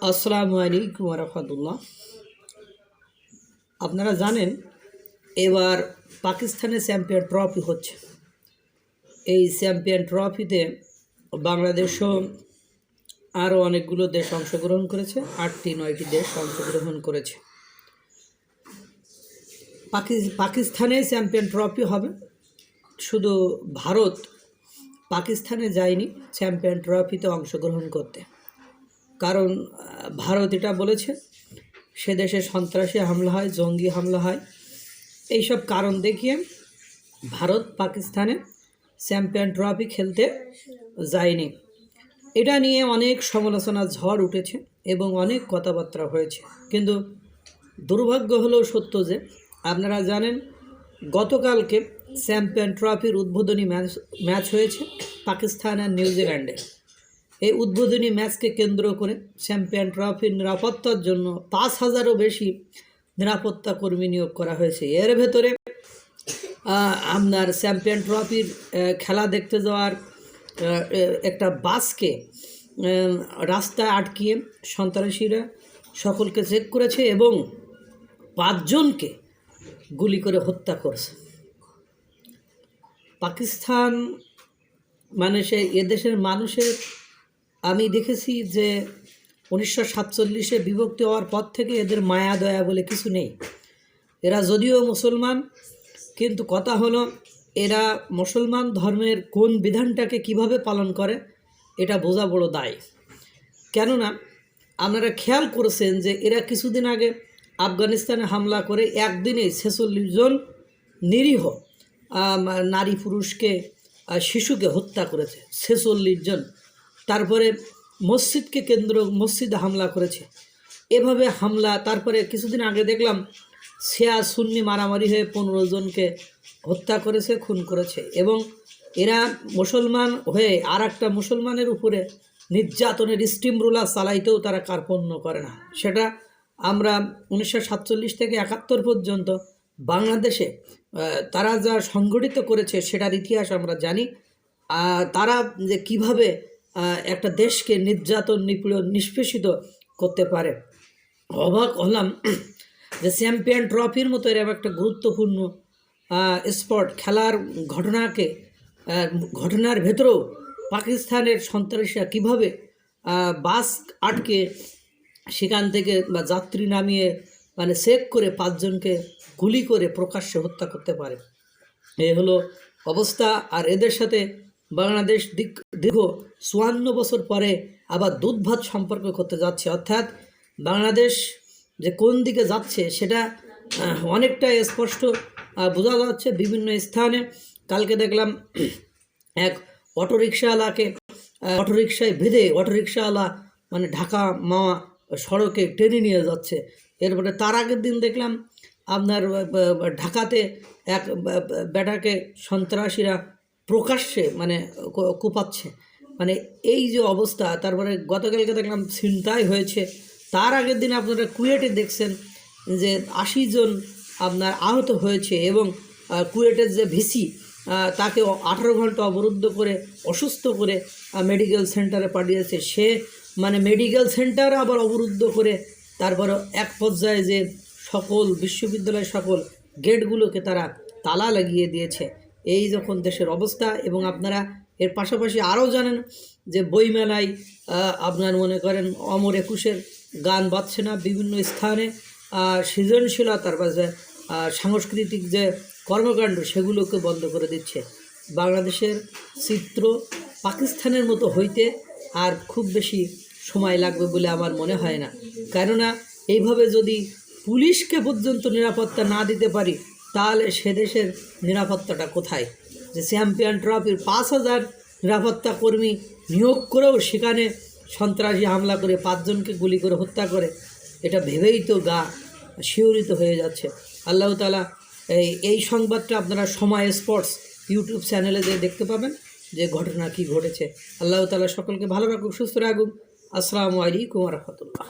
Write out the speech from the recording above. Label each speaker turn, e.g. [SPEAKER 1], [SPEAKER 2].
[SPEAKER 1] আসসালামু আলাইকুম রহমতুল্লাহ। আপনারা জানেন, এবার পাকিস্তানে চ্যাম্পিয়ন ট্রফি হচ্ছে। এই চ্যাম্পিয়ন ট্রফিতে বাংলাদেশও আরও অনেকগুলো দেশ অংশগ্রহণ করেছে, আটটি, নয়টি দেশ অংশগ্রহণ করেছে। পাকি- পাকিস্তানে চ্যাম্পিয়ন ট্রফি হবে। শুধু ভারত পাকিস্তানে যায়নি, চ্যাম্পিয়ন ট্রফিতে অংশগ্রহণ করতে। কারণ ভারত এটা বলেছে, সে দেশে সন্ত্রাসী হামলা হয়, জঙ্গি হামলা হয়। এইসব কারণ দেখিয়ে ভারত পাকিস্তানে চ্যাম্পিয়ন ট্রফি খেলতে যায়নি। এটা নিয়ে অনেক সমালোচনা, ঝড় উঠেছে এবং অনেক কথাবার্তা হয়েছে। কিন্তু দুর্ভাগ্য হলেও সত্য যে, আপনারা জানেন, গতকালকে চ্যাম্পিয়ন ট্রফির উদ্বোধনী ম্যাচ ম্যাচ হয়েছে পাকিস্তান আর নিউজিল্যান্ডে এই উদ্বোধনী ম্যাচকে কেন্দ্র করে চ্যাম্পিয়ন ট্রফির নিরাপত্তার জন্য পাঁচ হাজারও বেশি নিরাপত্তা কর্মী নিয়োগ করা হয়েছে। এর ভেতরে আপনার চ্যাম্পিয়ন ট্রফির খেলা দেখতে যাওয়ার একটা বাসকে রাস্তায় আটকিয়ে সন্ত্রাসীরা সকলকে চেক করেছে এবং পাঁচজনকে গুলি করে হত্যা করছে। পাকিস্তান মানে সে এদেশের মানুষের আমি দেখেছি যে উনিশশো সাতচল্লিশে বিভক্তি হওয়ার পর থেকে এদের মায়া, দয়া বলে কিছু নেই। এরা যদিও মুসলমান, কিন্তু কথা হলো এরা মুসলমান ধর্মের কোন বিধানটাকে কীভাবে পালন করে, এটা বোঝা বড় দায়। কেননা, আপনারা খেয়াল করেছেন যে এরা কিছুদিন আগে আফগানিস্তানে হামলা করে একদিনে ছেচল্লিশ জন নিরীহ নারী পুরুষকে শিশুকে হত্যা করেছে, ছেচল্লিশ জন। তারপরে মসজিদকে কেন্দ্র, মসজিদে হামলা করেছে। এভাবে হামলা, তারপরে কিছুদিন আগে দেখলাম শেয়া সুন্নি মারামারি হয়ে পনেরো জনকে হত্যা করেছে, খুন করেছে এবং এরা মুসলমান হয়ে আর একটা মুসলমানের উপরে নির্যাতনের স্টিম রুলার চালাইতেও তারা কার্পণ্য করে না। সেটা আমরা উনিশশো সাতচল্লিশ থেকে একাত্তর পর্যন্ত বাংলাদেশে তারা যা সংগঠিত করেছে সেটার ইতিহাস আমরা জানি। তারা যে কীভাবে একটা দেশকে নির্যাতন, নিপীড়ন, নিষ্পেষিত করতে পারে। অবাক হলাম যে চ্যাম্পিয়ন ট্রফির মতো এরকম একটা গুরুত্বপূর্ণ স্পট খেলার ঘটনাকে ঘটনার ভেতরেও পাকিস্তানের সন্ত্রাসীরা কীভাবে বাস আটকে সেখান থেকে বা যাত্রী নামিয়ে মানে চেক করে পাঁচজনকে গুলি করে প্রকাশ্যে হত্যা করতে পারে। এ হলো অবস্থা। আর এদের সাথে বাংলাদেশ দীর্ঘ চুয়ান্ন বছর পরে আবার দুধ ভাত সম্পর্ক করতে যাচ্ছে। অর্থাৎ বাংলাদেশ যে কোন দিকে যাচ্ছে সেটা অনেকটা স্পষ্ট বোঝা যাচ্ছে বিভিন্ন স্থানে। কালকে দেখলাম এক অটোরিকশাওয়ালাকে অটোরিকশায় বেঁধে অটোরিকশাওয়ালা মানে ঢাকা মাওয়া সড়কে টেনে নিয়ে যাচ্ছে। এরপরে তার আগের দিন দেখলাম আপনার ঢাকাতে এক বেটাকে সন্ত্রাসীরা প্রকাশ্যে মানে কোপাচ্ছে। মানে এই যে অবস্থা, তারপরে গতকালকে দেখলাম ছিনতাই হয়েছে। তার আগের দিন আপনারা কুয়েটে দেখছেন যে আশি জন আপনার আহত হয়েছে এবং কুয়েটের যে ভিসি তাকে আঠারো ঘণ্টা অবরুদ্ধ করে, অসুস্থ করে মেডিকেল সেন্টারে পাঠিয়েছে। সে মানে মেডিকেল সেন্টার আবার অবরুদ্ধ করে, তারপরে এক পর্যায়ে যে সকল বিশ্ববিদ্যালয় সকল গেটগুলোকে তারা তালা লাগিয়ে দিয়েছে। এই যখন দেশের অবস্থা এবং আপনারা এর পাশাপাশি আরও জানেন যে বইমেলায় আপনার মনে করেন অমর একুশের গান বাজছে না বিভিন্ন স্থানে সৃজনশীলতার বা যে সাংস্কৃতিক যে কর্মকাণ্ড সেগুলোকে বন্ধ করে দিচ্ছে। বাংলাদেশের চিত্র পাকিস্তানের মতো হইতে আর খুব বেশি সময় লাগবে বলে আমার মনে হয় না। কেননা, এইভাবে যদি পুলিশকে পর্যন্ত নিরাপত্তা না দিতে পারি তাহলে সে দেশের নিরাপত্তাটা কোথায়? যে চ্যাম্পিয়ন ট্রফির পাঁচ হাজার নিরাপত্তা কর্মী নিয়োগ করেও সেখানে সন্ত্রাসী হামলা করে পাঁচজনকে গুলি করে হত্যা করে, এটা ভেবেই তো গা শিহরিত হয়ে যাচ্ছে। আল্লাহ তালা এই এই সংবাদটা আপনারা সময় স্পোর্টস ইউটিউব চ্যানেলে যে দেখতে পাবেন, যে ঘটনা কি ঘটেছে। আল্লাহ তালা সকলকে ভালো রাখুক, সুস্থ রাখুক। আসসালামু আলাইকুম রহমতুল্লাহ।